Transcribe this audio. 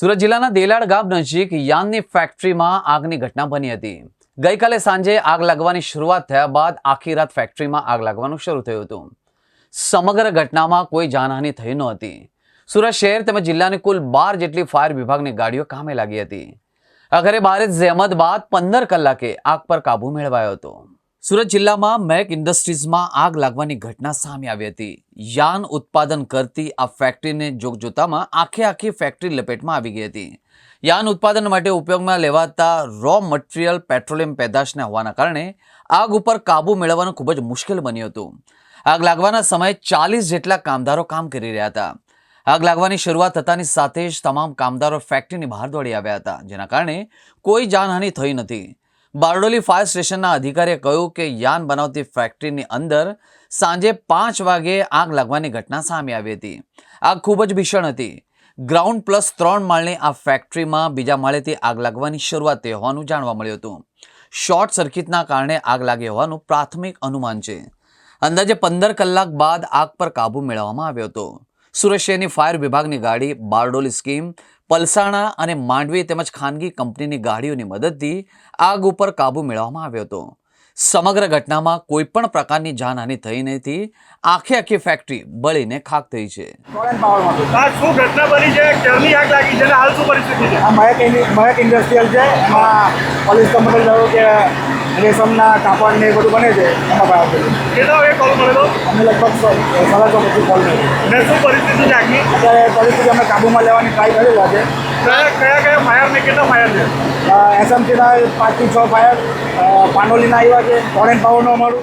સુરત જિલ્લાના દેલાડ ગામ નજીક યાનની ફેક્ટરીમાં આગની ઘટના બની હતી. ગઈકાલે સાંજે આગ લાગવાની શરૂઆત થયા બાદ આખી રાત ફેક્ટરીમાં આગ લાગવાનું શરૂ થયું હતું. સમગ્ર ઘટનામાં કોઈ જાનહાનિ થઈ નહોતી સુરત શહેર તેમજ જિલ્લાની કુલ બાર જેટલી ફાયર વિભાગની ગાડીઓ કામે લાગી હતી. આખરે ભારે જહેમત બાદ પંદર કલાકે આગ પર કાબુ મેળવાયો હતો. સુરત જિલ્લામાં મેક ઇન્ડસ્ટ્રીઝમાં આગ લાગવાની ઘટના સામે આવી હતી. યાન ઉત્પાદન કરતી આ ફેક્ટરીને જોગજોતામાં આખે આખી ફેક્ટરી લપેટમાં આવી ગઈ હતી. યાન ઉત્પાદન માટે ઉપયોગમાં લેવાતા રો મટીરિયલ પેટ્રોલિયમ પેદાશને હોવાના કારણે આગ ઉપર કાબુ મેળવવાનું ખૂબ જ મુશ્કેલ બન્યું હતું. આગ લાગવાના સમયે ચાલીસ જેટલા કામદારો કામ કરી રહ્યા હતા. આગ લાગવાની શરૂઆત થતાની સાથે જ તમામ કામદારો ફેક્ટરીની બહાર દોડી આવ્યા હતા, જેના કારણે કોઈ જાનહાનિ થઈ નથી. બારડોલી ફાયર સ્ટેશનના અધિકારીએ કહ્યું કે યાન બનાવતી ફેક્ટરીની અંદર સાંજે પાંચ વાગે આગ લાગવાની ઘટના સામે આવી હતી. આગ ખૂબ જ ભીષણ હતી. ગ્રાઉન્ડ પ્લસ ત્રણ માળની આ ફેક્ટરીમાં બીજા માળેથી આગ લાગવાની શરૂઆત થઈ હોવાનું જાણવા મળ્યું હતું. શોર્ટ સર્કિટના કારણે આગ લાગી હોવાનું પ્રાથમિક અનુમાન છે. અંદાજે પંદર કલાક બાદ આગ પર કાબુ મેળવવામાં આવ્યો હતો. સુરત શહેરની ફાયર વિભાગની ગાડી બારડોલી સ્કીમ પલસાણા અને માંડવી તેમજ ખાનગી કંપનીની ગાડીઓની મદદથી આગ ઉપર કાબુ મેળવવામાં આવ્યો હતો. સમગ્ર ઘટનામાં કોઈ પણ પ્રકારની જાનહાનિ થઈ નથી. આખે આખી ફેક્ટરી બળીને ખાક થઈ છે. ટોરેન્ટ પાવરમાંથી આ શું ઘટના બની છે? ક્યારની આગ લાગી છે હાલ શું પરિસ્થિતિ છે? મહેક ઇન્ડસ્ટ્રીયલ છે. પોલીસ કંપની કે રેશમના કાપડ ને એ બધું બને છે એમાં ભાવ છે કેટલા વાગે કોલ મળેલો અમે લગભગ સાડા સો પછી કોલ કર્યો ને શું પરિસ્થિતિ છે આગની અત્યારે પરિસ્થિતિ અમે કાબૂમાં લેવાની ટ્રાય કરેલા છે. કયા કયા ફાયર ને કેટલા ફાયર છે? એસએમસીના પાંચથી છ ફાયર પાનોલીના આવ્યા છે ફોરેન પાવરનું અમારું.